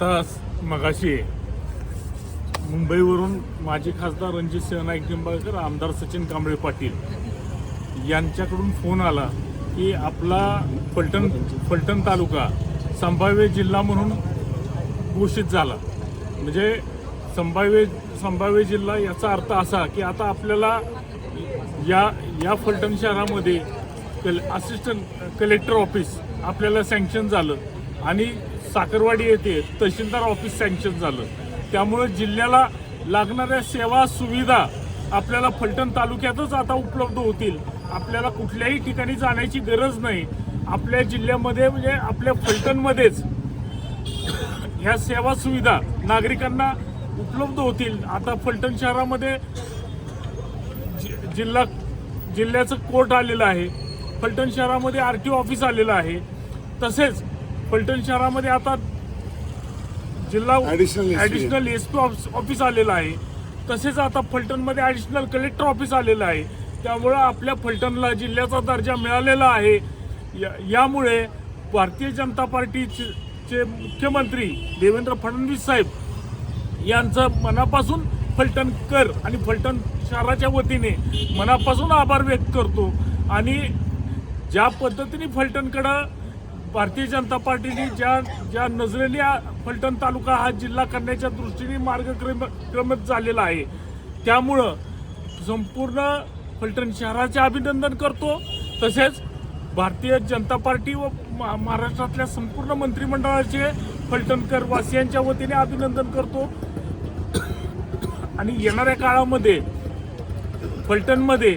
तास मगाशी मुंबईवरून माजी खासदार रणजित सिंह नाईक निंबाळकर आमदार सचिन कांबळे पाटील यांच्याकडून फोन आला की आपला फलटण फलटण तालुका संभाव्य जिल्हा म्हणून घोषित झाला. म्हणजे संभाव्य संभाव्य जिल्हा याचा अर्थ असा की आता आपल्याला या या फलटण शहरामध्ये कल असिस्टंट कलेक्टर ऑफिस आपल्याला सँक्शन झालं आणि साखरवाडी येथे तहसीलदार ऑफिस सँक्शन झालं. त्यामुळे जिल्ह्याला लागणाऱ्या सेवा सुविधा आपल्याला फलटण तालुक्यातच आता उपलब्ध होतील. आपल्याला कुठल्याही ठिकाणी जाण्याची गरज नाही. आपल्या जिल्ह्यामध्ये म्हणजे आपल्या फलटणमध्येच ह्या सेवा सुविधा नागरिकांना उपलब्ध होतील. आता फलटण शहरामध्ये जि- जिल्हा जिल्ह्याचं कोर्ट आलेलं आहे. फलटण शहरामध्ये आर टी ऑफिस आलेलं आहे. तसेच फलटण शहरामध्ये आता जिल्हा. ॲडिशनल एस पी ऑफिस आलेलं आहे. तसेच आता फलटणमध्ये ॲडिशनल कलेक्टर ऑफिस आलेलं आहे. त्यामुळं आपल्या फलटणला जिल्ह्याचा दर्जा मिळालेला आहे. या- यामुळे भारतीय जनता पार्टीचे मुख्यमंत्री देवेंद्र फडणवीस साहेब यांचं मनापासून फलटणकर आणि फलटण शहराच्या वतीने मनापासून आभार व्यक्त करतो. आणि ज्या पद्धतीने फलटणकडं भारतीय जनता पार्टीने ज्या ज्या नजरेने फलटण तालुका हा जिल्हा करण्याच्या दृष्टीने मार्गक्रम क्रमित झालेला आहे. त्यामुळं संपूर्ण फलटण शहराचे अभिनंदन करतो. तसेच भारतीय जनता पार्टी व महाराष्ट्रातल्या संपूर्ण मंत्रिमंडळाचे फलटणकर वासियांच्या वतीने अभिनंदन करतो. आणि येणाऱ्या काळामध्ये फलटणमध्ये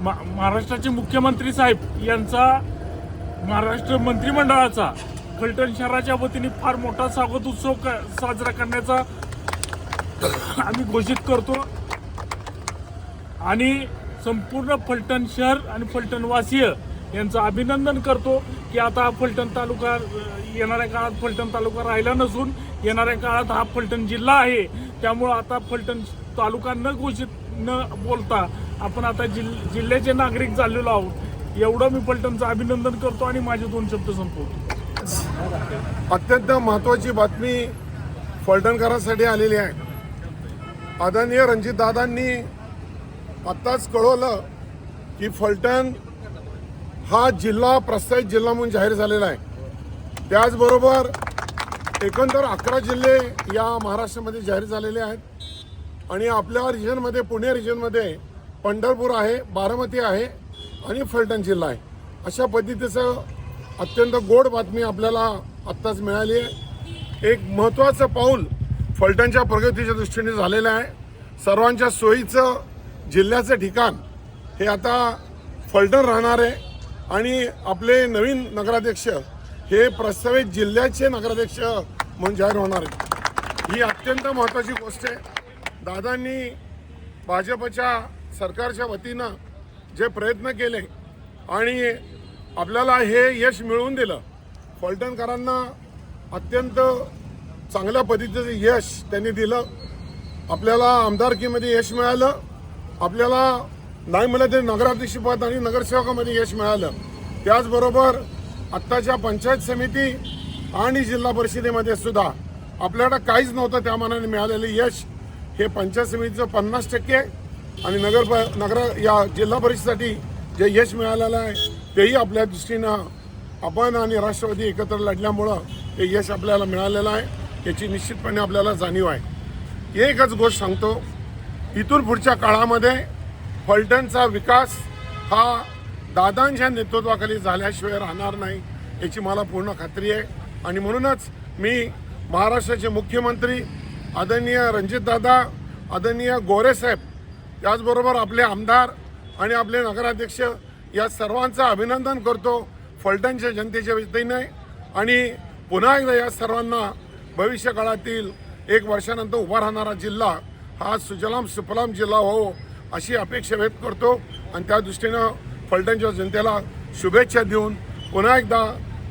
मा महाराष्ट्राचे मुख्यमंत्री साहेब यांचा महाराष्ट्र मंत्रिमंडळाचा फलटण शहराच्या वतीने फार मोठा स्वागत उत्सव साजरा करण्याचा आम्ही घोषित करतो. आणि संपूर्ण फलटण शहर आणि फलटणवासीय यांचं अभिनंदन करतो की आता फलटण तालुका येणाऱ्या काळात फलटण तालुका राहिला नसून येणाऱ्या काळात हा फलटण जिल्हा आहे. त्यामुळं आता फलटण तालुका न घोषित न बोलता आपण आता जिल जिल्ह्याचे नागरिक झालेलो आहोत. एवढं मी फलटणचं अभिनंदन करतो आणि माझे दोन शब्द संपवतो. अत्यंत महत्वाची बातमी फलटणकरांसाठी आलेली आहे. आदरणीय रणजितदादांनी आत्ताच कळवलं की फलटण हा जिल्हा प्रस्तावित जिल्हा म्हणून जाहीर झालेला आहे. त्याचबरोबर एकंदर अकरा जिल्हे या महाराष्ट्रामध्ये जाहीर झालेले आहेत. आणि आपल्या रिजनमध्ये पुणे रिजनमध्ये पंढरपूर आहे बारामती आहे आणि फलटण जिल्हा आहे. अशा पद्धतीचं अत्यंत गोड बातमी आपल्याला आत्ताच मिळाली आहे. एक महत्त्वाचं पाऊल फलटणच्या प्रगतीच्या दृष्टीने झालेलं आहे. सर्वांच्या सोयीचं जिल्ह्याचं ठिकाण हे आता फलटण राहणार आहे. आणि आपले नवीन नगराध्यक्ष हे प्रस्तावित जिल्ह्याचे नगराध्यक्ष म्हणून जाहीर होणार आहेत. ही अत्यंत महत्त्वाची गोष्ट आहे. दादांनी भाजपच्या सरकारच्या वतीनं जे प्रयत्न केले आणि आपल्याला हे यश मिळवून दिलं फलटणकरांना अत्यंत चांगल्या पद्धतीचं यश त्यांनी दिलं. आपल्याला आमदारकीमध्ये यश मिळालं. आपल्याला नाही म्हणलं तरी नगराध्यक्षपद आणि नगरसेवकामध्ये यश मिळालं. त्याचबरोबर आत्ताच्या पंचायत समिती आणि जिल्हा परिषदेमध्ये सुद्धा आपल्याकडं काहीच नव्हतं त्या मानाने मिळालेलं यश. हे पंचायत समितीचं पन्नास टक्के आणि नगर प- नगर या जिल्हा परिषदेसाठी जे यश मिळालेलं आहे तेही आपल्या दृष्टीनं आपण आणि राष्ट्रवादी एकत्र लढल्यामुळं ते यश आपल्याला मिळालेलं आहे याची निश्चितपणे आपल्याला जाणीव आहे. एकच गोष्ट सांगतो इथून पुढच्या काळामध्ये फलटणचा विकास हा दादांच्या नेतृत्वाखाली झाल्याशिवाय राहणार नाही याची मला पूर्ण खात्री आहे. आणि म्हणूनच मी महाराष्ट्राचे मुख्यमंत्री आदरणीय रणजितदादा आदरणीय गोरेसाहेब त्याचबरोबर आपले आमदार आणि आपले नगराध्यक्ष या सर्वांचं अभिनंदन करतो फलटणच्या जनतेच्या वतीने. आणि पुन्हा एकदा या सर्वांना भविष्य काळातील एक वर्षानंतर उभा राहणारा जिल्हा हा सुजलाम सुफलाम जिल्हा हो अशी अपेक्षा व्यक्त करतो. आणि त्या दृष्टीनं फलटणच्या जनतेला शुभेच्छा देऊन पुन्हा एकदा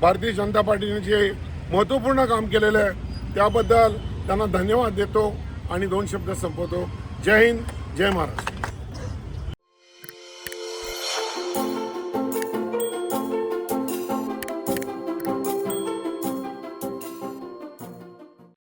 भारतीय जनता पार्टीने जे महत्त्वपूर्ण काम केलेलं आहे त्याबद्दल त्यांना धन्यवाद देतो आणि दोन शब्द संपवतो. जय हिंद. जय महाराष्ट्र